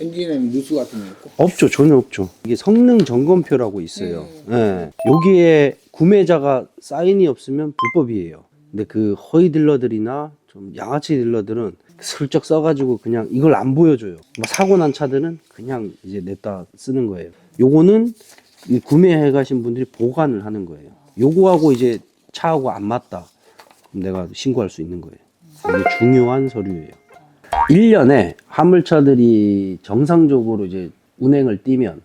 엔진에는 누수 같은 게 있고. 없죠, 전혀 없죠. 이게 성능 점검표라고 있어요. 음. 예. 여기에 구매자가 사인이 없으면 불법이에요. 근데 그 허위 딜러들이나 좀 양아치 딜러들은 슬쩍 써가지고 그냥 이걸 안 보여줘요. 뭐 사고 난 차들은 그냥 이제 냈다 쓰는 거예요. 요거는 이 구매해 가신 분들이 보관을 하는 거예요. 요거하고 이제 차하고 안 맞다. 그럼 내가 신고할 수 있는 거예요. 이게 중요한 서류예요. 1년에 화물차들이 정상적으로 이제 운행을 뛰면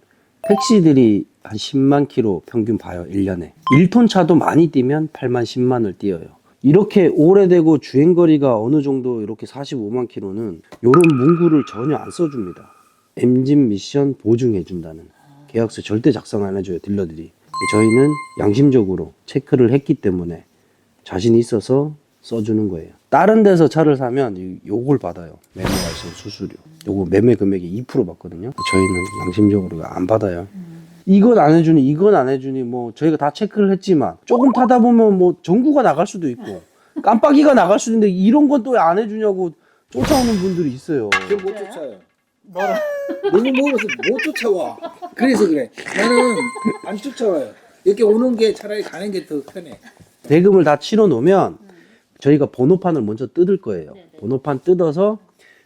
택시들이 한 10만 킬로 평균 봐요, 1년에. 1톤 차도 많이 뛰면 8만, 10만을 뛰어요. 이렇게 오래되고 주행거리가 어느 정도 이렇게 45만 킬로는 이런 문구를 전혀 안 써줍니다. 엔진 미션 보증해준다는 계약서 절대 작성 안 해줘요, 딜러들이. 저희는 양심적으로 체크를 했기 때문에 자신이 있어서 써주는 거예요. 다른 데서 차를 사면 이- 요걸 받아요. 매매 발생 수수료. 요거 매매 금액이 2% 받거든요. 저희는 양심적으로 안 받아요. 이건 안 해주니 이건 안 해주니 뭐 저희가 다 체크를 했지만 조금 타다 보면 뭐 전구가 나갈 수도 있고 깜빡이가 나갈 수도 있는데 이런 건 또 안 해주냐고 쫓아오는 분들이 있어요. 그걸 못 쫓아요. 뭐라? 너무 멀어서 못 쫓아와. 그래서 그래. 나는 안 쫓아와요. 이렇게 오는 게 차라리 가는 게 더 편해. 대금을 다 치러 놓으면 저희가 번호판을 먼저 뜯을 거예요. 번호판 뜯어서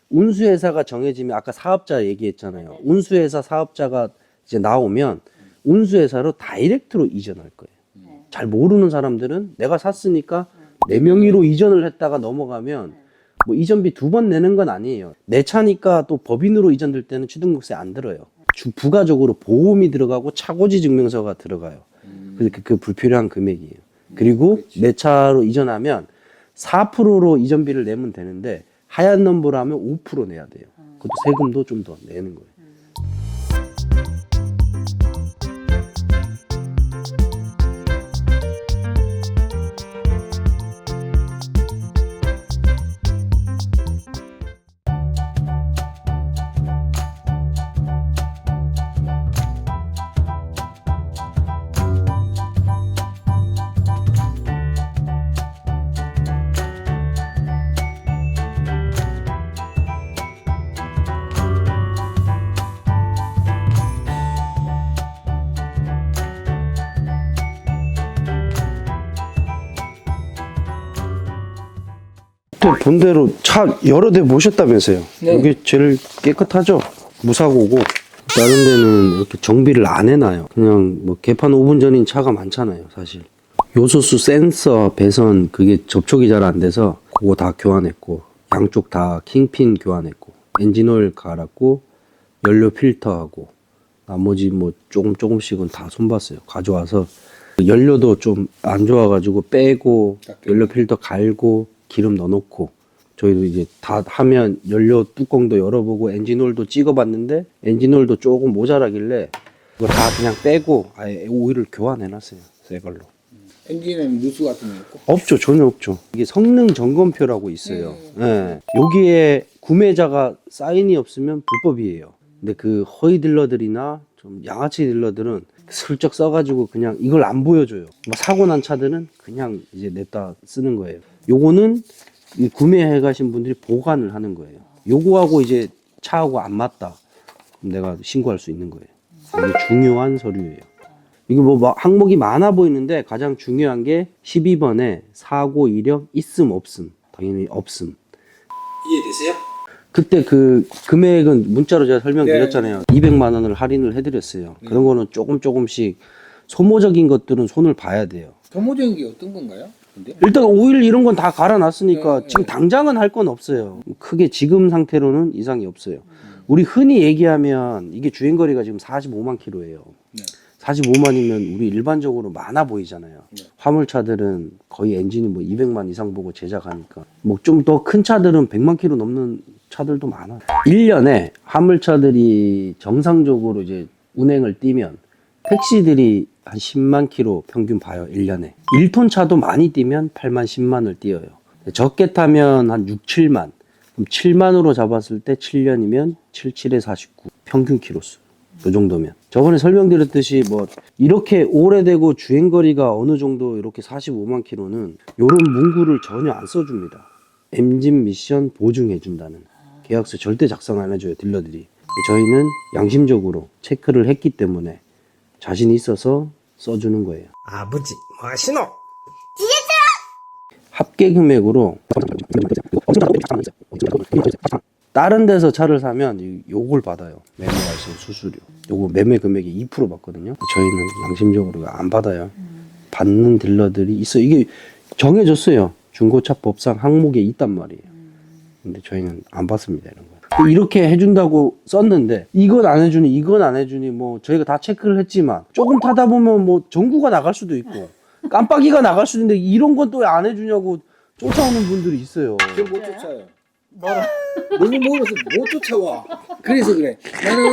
운수회사가 정해지면 아까 사업자 얘기했잖아요. 운수회사 사업자가 이제 나오면 운수회사로 다이렉트로 이전할 거예요. 잘 모르는 사람들은 내가 샀으니까 내 명의로 이전을 했다가 넘어가면 뭐 이전비 두 번 내는 건 아니에요. 내 차니까 또 법인으로 이전될 때는 취등록세 안 들어요. 주 부가적으로 보험이 들어가고 차고지 증명서가 들어가요. 그래서 그, 그 불필요한 금액이에요. 그리고 내 차로 이전하면 4%로 이전비를 내면 되는데 하얀 넘버로 하면 5% 내야 돼요. 그것도 세금도 좀 더 내는 거예요. 또 본대로 차 여러 대 모셨다면서요? 네. 이게 제일 깨끗하죠? 무사고고 다른 데는 이렇게 정비를 안 해놔요. 그냥 뭐 개판 5분 전인 차가 많잖아요, 사실. 요소수 센서 배선 그게 접촉이 잘 안 돼서 그거 다 교환했고 양쪽 다 킹핀 교환했고 엔진오일 갈았고 연료 필터하고 나머지 뭐 조금 조금씩은 다 손봤어요. 가져와서 연료도 좀 안 좋아가지고 빼고 연료 필터 갈고 기름 넣어놓고 저희도 이제 다 하면 연료 뚜껑도 열어보고 엔진오일도 찍어봤는데 엔진오일도 조금 모자라길래 그거 다 그냥 빼고 아예 오일을 교환해놨어요. 새 걸로. 엔진에는 누수 같은 게 있고. 없죠, 전혀 없죠. 이게 성능 점검표라고 있어요. 예. 여기에 구매자가 사인이 없으면 불법이에요. 근데 그 허위 딜러들이나 좀 양아치 딜러들은 슬쩍 써가지고 그냥 이걸 안 보여줘요. 뭐 사고 난 차들은 그냥 이제 냈다 쓰는 거예요. 요거는 이 구매해 가신 분들이 보관을 하는 거예요. 요거하고 이제 차하고 안 맞다. 그럼 내가 신고할 수 있는 거예요. 이게 중요한 서류예요. 이게 뭐막 항목이 많아 보이는데 가장 중요한 게 12번에 사고 이력 있음 없음 당연히 없음 이해되세요? 그때 그 금액은 문자로 제가 설명드렸잖아요 네. 200만 원을 할인을 해드렸어요 그런 거는 조금 조금씩 소모적인 것들은 손을 봐야 돼요 소모적인 게 어떤 건가요? 일단 오일 이런 건 다 갈아놨으니까 네, 지금 당장은 할 건 없어요. 크게 지금 상태로는 이상이 없어요. 우리 흔히 얘기하면 이게 주행거리가 지금 45만 킬로예요. 네. 45만이면 우리 일반적으로 많아 보이잖아요. 네. 화물차들은 거의 엔진이 뭐 200만 이상 보고 제작하니까 뭐 좀 더 큰 차들은 100만 킬로 넘는 차들도 많아. 1년에 화물차들이 정상적으로 이제 운행을 뛰면 택시들이 한 10만 킬로 평균 봐요, 1년에. 1톤 차도 많이 뛰면 8만, 10만을 뛰어요. 적게 타면 한 6, 7만. 그럼 7만으로 잡았을 때 7년이면 7, 7에 49. 평균 키로수. 요 정도면. 저번에 설명드렸듯이 뭐 이렇게 오래되고 주행거리가 어느 정도 이렇게 45만 킬로는 요런 문구를 전혀 안 써줍니다. 엔진 미션 보증해준다는 계약서 절대 작성 안 해줘요, 딜러들이. 저희는 양심적으로 체크를 했기 때문에 자신 있어서 써주는 거예요. 아버지 뭐하시노? 합계 금액으로 다른 데서 차를 사면 이- 요걸 받아요. 매매 발생 수수료. 요거 매매 금액이 2% 받거든요. 저희는 양심적으로 안 받아요. 받는 딜러들이 있어. 이게 정해졌어요. 중고차 법상 항목에 있단 말이에요. 근데 저희는 안 받습니다 이런 거. 또 이렇게 해준다고 썼는데 이건 안 해주니 이건 안 해주니 뭐 저희가 다 체크를 했지만 조금 타다 보면 뭐 전구가 나갈 수도 있고 깜빡이가 나갈 수도 있는데 이런 건 또 안 해주냐고 쫓아오는 분들이 있어요. 지금 못 쫓아요. 뭐라? 너무 멀어서 못 쫓아와. 그래서 그래. 나는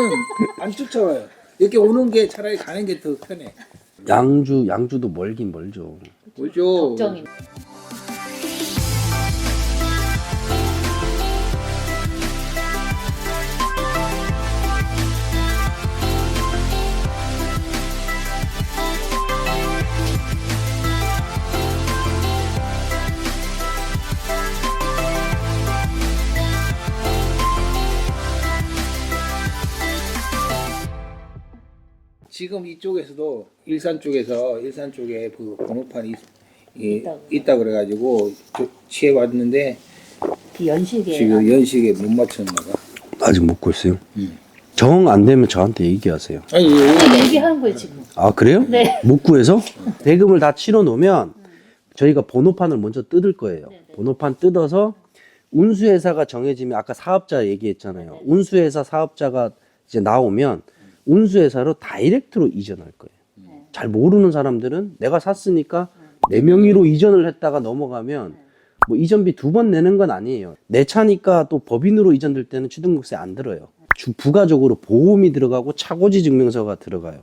안 쫓아와요. 이렇게 오는 게 차라리 가는 게 더 편해. 양주 양주도 멀긴 멀죠. 뭐죠? 걱정이. 지금 이쪽에서도 일산 쪽에서 일산 쪽에 그 번호판이 이- 있다고. 있다 그래가지고 저- 취해 왔는데 그 연식에 지금 연식에 못 맞췄나 봐. 아직 못 굴어요. 음. 정 안 되면 저한테 얘기하세요. 아니 여기 얘기하는 거예요 지금. 아 그래요? 네. 못 구해서 대금을 다 치러 놓으면 저희가 번호판을 먼저 뜯을 거예요. 네, 네. 번호판 뜯어서 운수회사가 정해지면 아까 사업자 얘기했잖아요. 네, 네. 운수회사 사업자가 이제 나오면 운수회사로 다이렉트로 이전할 거예요. 네. 잘 모르는 사람들은 내가 샀으니까 내 명의로 이전을 했다가 넘어가면 뭐 이전비 두 번 내는 건 아니에요. 내 차니까 또 법인으로 이전될 때는 취등록세 안 들어요. 주 부가적으로 보험이 들어가고 차고지 증명서가 들어가요.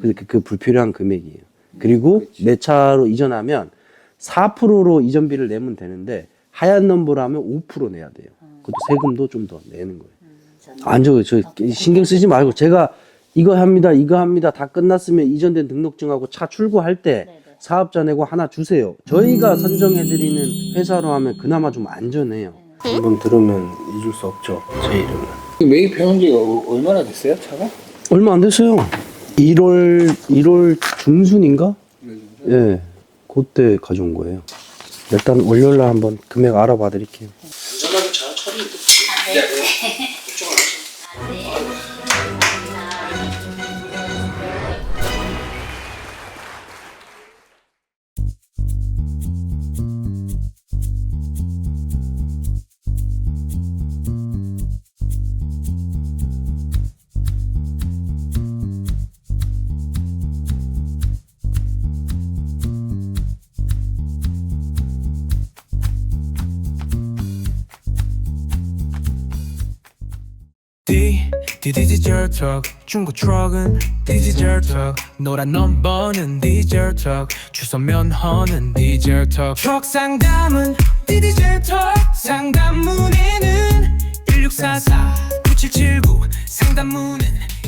그, 그, 그 불필요한 금액이에요. 그리고 내 차로 이전하면 4%로 이전비를 내면 되는데 하얀 넘버로 하면 5% 내야 돼요. 그것도 세금도 좀 더 내는 거예요. 안 저, 저 신경 쓰지 말고 제가 이거 합니다, 이거 합니다. 다 끝났으면 이전된 등록증하고 차 출고할 때 네네. 사업자 내고 하나 주세요. 저희가 선정해드리는 회사로 하면 그나마 좀 안전해요. 한번 들으면 잊을 수 없죠. 제 이름은. 매입해온 지가 어- 얼마나 됐어요 차가? 얼마 안 됐어요. 1월 1월 중순인가? 예. 그때 가져온 거예요. 일단 월요일 날 한번 금액 알아봐 드릴게요. 디디디젤 턱. 중고 트럭은 디디젤 턱. 노란 넘버는 디젤 턱. 주소 면허는 디젤 턱. 트럭 상담은 디디젤 턱. 상담 문의는 1644 9779 상담 문의는 1644 9779